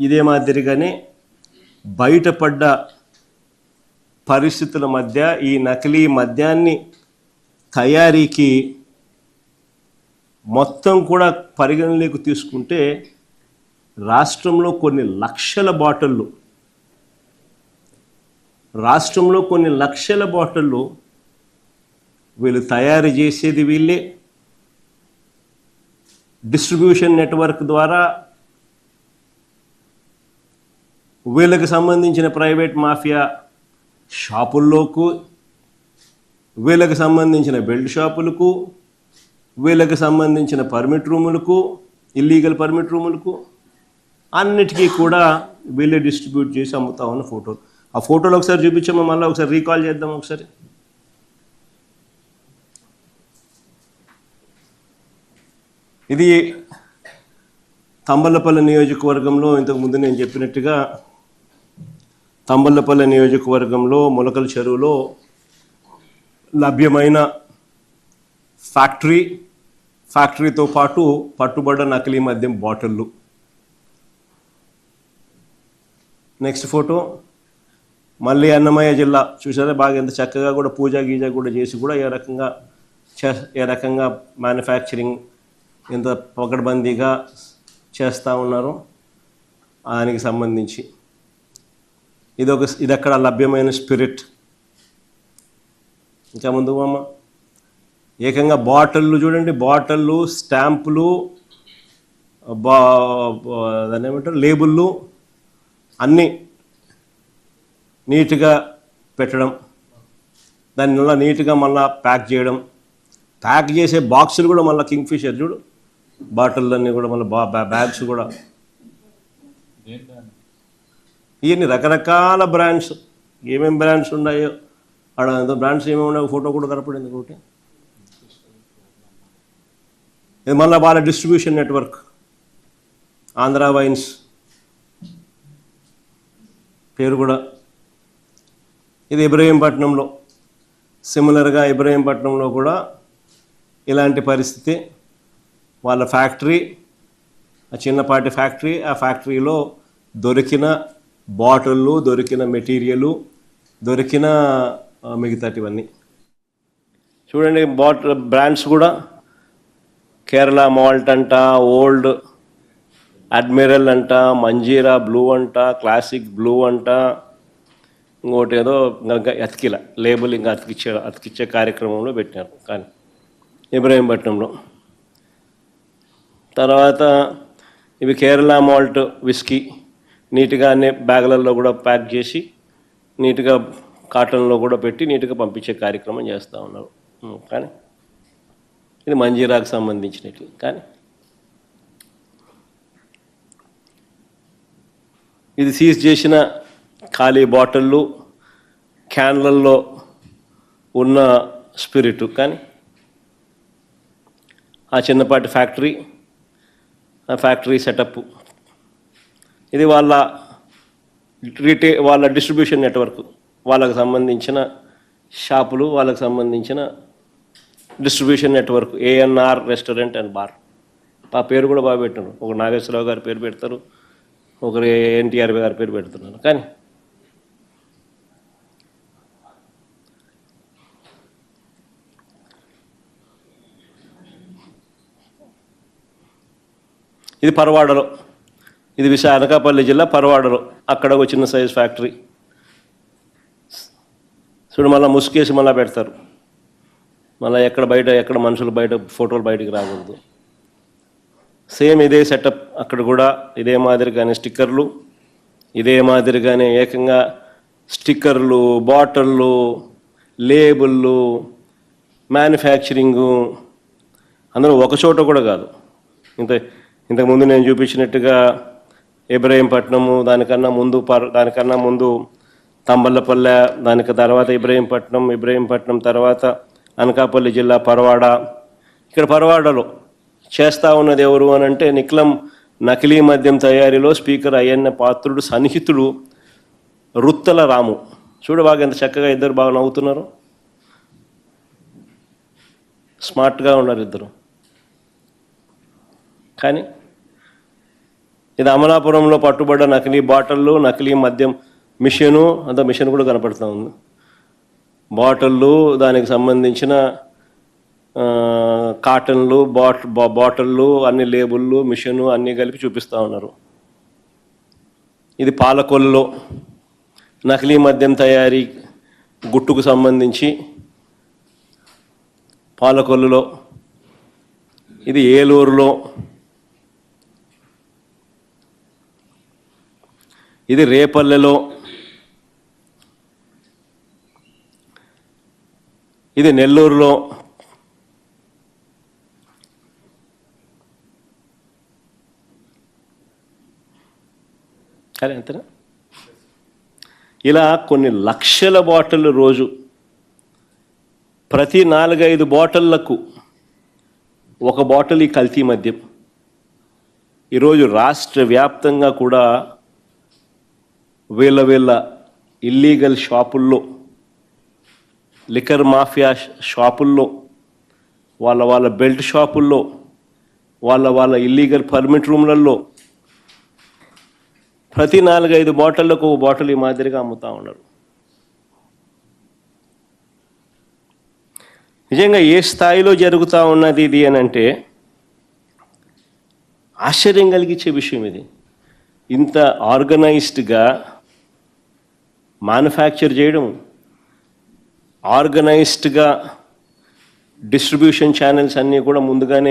ఇదే మాదిరిగానే బయటపడ్డ పరిస్థితుల మధ్య ఈ నకిలీ మద్యాన్ని తయారీకి మొత్తం కూడా పరిగణలోకి తీసుకుంటే రాష్ట్రంలో కొన్ని లక్షల బాటిళ్ళు రాష్ట్రంలో కొన్ని లక్షల బాటిళ్ళు వీళ్ళు తయారు చేసేది వీళ్ళే. డిస్ట్రిబ్యూషన్ నెట్వర్క్ ద్వారా వీళ్ళకి సంబంధించిన ప్రైవేట్ మాఫియా షాపుల్లోకు వీళ్ళకి సంబంధించిన బెల్ట్ షాపులకు వీళ్ళకి సంబంధించిన పర్మిట్ రూములకు ఇల్లీగల్ పర్మిట్ రూములకు అన్నిటికీ కూడా వీళ్ళే డిస్ట్రిబ్యూట్ చేసి అమ్ముతా ఉన్న ఫోటోలు ఆ ఫోటోలు ఒకసారి చూపించాము మళ్ళీ ఒకసారి రీకాల్ చేద్దాం ఒకసారి. ఇది తంబలపల్లి నియోజకవర్గంలో ఇంతకు ముందు నేను చెప్పినట్టుగా తంబలపల్లి నియోజకవర్గంలో మొలకల చెరువులో లభ్యమైన ఫ్యాక్టరీ ఫ్యాక్టరీతో పాటు పట్టుబడ్డ నకిలీ మద్యం బాటిళ్ళు. Next photo. మళ్ళీ అన్నమయ్య జిల్లా. చూసారా? బాగా ఎంత చక్కగా కూడా పూజ గీజ కూడా చేసి కూడా ఏ రకంగా చే ఏ రకంగా మ్యానుఫ్యాక్చరింగ్ ఎంత పకడ్బందీగా చేస్తూ ఉన్నారు. దానికి సంబంధించి. ఇది ఒక ఇది అక్కడ లభ్యమైన స్పిరిట్. ఇంకా ముందు అమ్మ ఏకంగా బాటిళ్ళు చూడండి బాటిళ్ళు స్టాంపులు బా దాన్ని ఏమంటారు లేబుళ్ళు అన్నీ నీట్గా పెట్టడం దాన్ని మళ్ళీ నీట్గా మళ్ళీ ప్యాక్ చేయడం ప్యాక్ చేసే బాక్సులు కూడా మళ్ళీ కింగ్ ఫిషర్ చూడు. బాటిల్ అన్నీ కూడా మళ్ళీ బా బ్యా- బ్యాగ్స్ కూడా. ఇవన్నీ రకరకాల బ్రాండ్స్. ఏమేమి బ్రాండ్స్ ఉన్నాయో ఆడ ఏదో బ్రాండ్స్ ఏమేమి ఉన్నాయో ఫోటో కూడా కనపడింది ఒకటి ఇది మళ్ళీ వాళ్ళ డిస్ట్రిబ్యూషన్ నెట్వర్క్. ఆంధ్ర వైన్స్. పేరు కూడా. ఇది ఇబ్రహీంపట్నంలో. సిమిలర్గా ఇబ్రహీంపట్నంలో కూడా ఇలాంటి పరిస్థితి. వాళ్ళ ఫ్యాక్టరీ ఆ చిన్నపాటి ఫ్యాక్టరీ ఆ ఫ్యాక్టరీలో దొరికిన బాటిళ్ళు దొరికిన మెటీరియలు దొరికిన మిగతాటివన్నీ. చూడండి బాటిల్ బ్రాండ్స్ కూడా. కేరళ మాల్ట్ అంట ఓల్డ్ అడ్మిరల్ అంట మంజీరా బ్లూ అంట క్లాసిక్ బ్లూ అంట. ఇంకోటి ఏదో ఇంకా అతికిల లేబుల్ ఇంకా అతికిచ్చే అతికిచ్చే కార్యక్రమంలో పెట్టినారు. కానీ ఇబ్రాహీంపట్నంలో. తర్వాత ఇవి కేరళ మాల్ట్ విస్కీ. నీట్గా అన్ని బ్యాగులలో కూడా ప్యాక్ చేసి నీట్గా కాటన్లో కూడా పెట్టి నీట్గా పంపించే కార్యక్రమం చేస్తూ ఉన్నారు. కానీ ఇది మంజీరాకు సంబంధించినట్లు కానీ ఇది సీజ్ చేసిన ఖాళీ బాటిళ్ళు క్యాన్లల్లో ఉన్న స్పిరిట్ కానీ ఆ చిన్నపాటి ఫ్యాక్టరీ ఆ ఫ్యాక్టరీ సెటప్ ఇది వాళ్ళ రిటే వాళ్ళ డిస్ట్రిబ్యూషన్ నెట్వర్క్. వాళ్ళకు సంబంధించిన షాపులు వాళ్ళకు సంబంధించిన distribution network ANR restaurant and bar. ఆ పేరు కూడా బాగా పెట్టారు ఒక నాగేశ్వరరావు గారి పేరు పెడతారు ఒకరు ఎన్టీఆర్ గారి పేరు పెడుతున్నారు. కానీ ఇది పరవాడలో ఇది విశా అనకాపల్లి జిల్లా పరవాడలో. అక్కడ ఒక చిన్న సైజ్ ఫ్యాక్టరీ. చూడు మళ్ళీ ముసుకేసి మళ్ళీ పెడతారు. మళ్ళీ ఎక్కడ బయట ఎక్కడ మనుషులు బయట ఫోటోలు బయటకు రాకూడదు. సేమ్ ఇదే సెటప్ అక్కడ కూడా ఇదే మాదిరిగానే స్టిక్కర్లు ఇదే మాదిరిగానే ఏకంగా స్టిక్కర్లు బాటిళ్ళు లేబుళ్ళు మ్యానుఫ్యాక్చరింగు. అందరూ ఒక చోట కూడా కాదు. ఇంత ఇంతకుముందు నేను చూపించినట్టుగా ఇబ్రహీంపట్నము దానికన్నా ముందు పర్ దానికన్నా ముందు తంబళ్ళపల్లె దానికి తర్వాత ఇబ్రహీంపట్నం ఇబ్రహీంపట్నం తర్వాత అనకాపల్లి జిల్లా పరవాడ. ఇక్కడ పరవాడలో చేస్తా ఉన్నది ఎవరు అని అంటే నిక్లం నకిలీ మద్యం తయారీలో స్పీకర్ అయ్యన్న పాత్రుడు సన్నిహితుడు రుత్తల రాము. చూడు బాగా ఎంత చక్కగా ఇద్దరు బాగా నవ్వుతున్నారు. స్మార్ట్గా ఉన్నారు ఇద్దరు. కానీ ఇది అమలాపురంలో పట్టుబడ్డ నకిలీ బాటిళ్ళు నకిలీ మద్యం మిషను అంత మిషన్ కూడా కనపడుతూ ఉంది. బాటిళ్ళు దానికి సంబంధించిన కాటన్లు బాట్ బా- బాటిళ్ళు అన్ని లేబుళ్ళు మిషను అన్నీ కలిపి చూపిస్తూ ఉన్నారు. ఇది పాలకొల్లులో నకిలీ మద్యం తయారీ గుట్టుకు సంబంధించి పాలకొల్లులో. ఇది ఏలూరులో ఇది రేపల్లెలో. ఇది నెల్లూరులో. అరే అంతేనా ఇలా కొన్ని లక్షల బాటిల్ రోజు. ప్రతి నాలుగైదు బాటిళ్ళకు ఒక బాటిల్ ఈ కల్తీ మద్యం. ఈరోజు రాష్ట్ర వ్యాప్తంగా కూడా వీళ్ళ వీళ్ళ ఇల్లీగల్ షాపుల్లో లిక్కర్ మాఫియా షాపుల్లో వాళ్ళ వాళ్ళ బెల్ట్ షాపుల్లో వాళ్ళ వాళ్ళ ఇల్లీగల్ పర్మిట్ రూమ్లలో ప్రతి నాలుగైదు బాటిళ్ళకు ఒక బాటిల్ ఈ మాదిరిగా అమ్ముతూ ఉన్నారు. నిజంగా ఏ స్థాయిలో జరుగుతూ ఉన్నది ఇది అని అంటే ఆశ్చర్యం కలిగించే విషయం ఇది. ఇంత ఆర్గనైజ్డ్గా మ్యానుఫ్యాక్చర్ చేయడం ఆర్గనైజ్డ్గా డిస్ట్రిబ్యూషన్ ఛానల్స్ అన్నీ కూడా ముందుగానే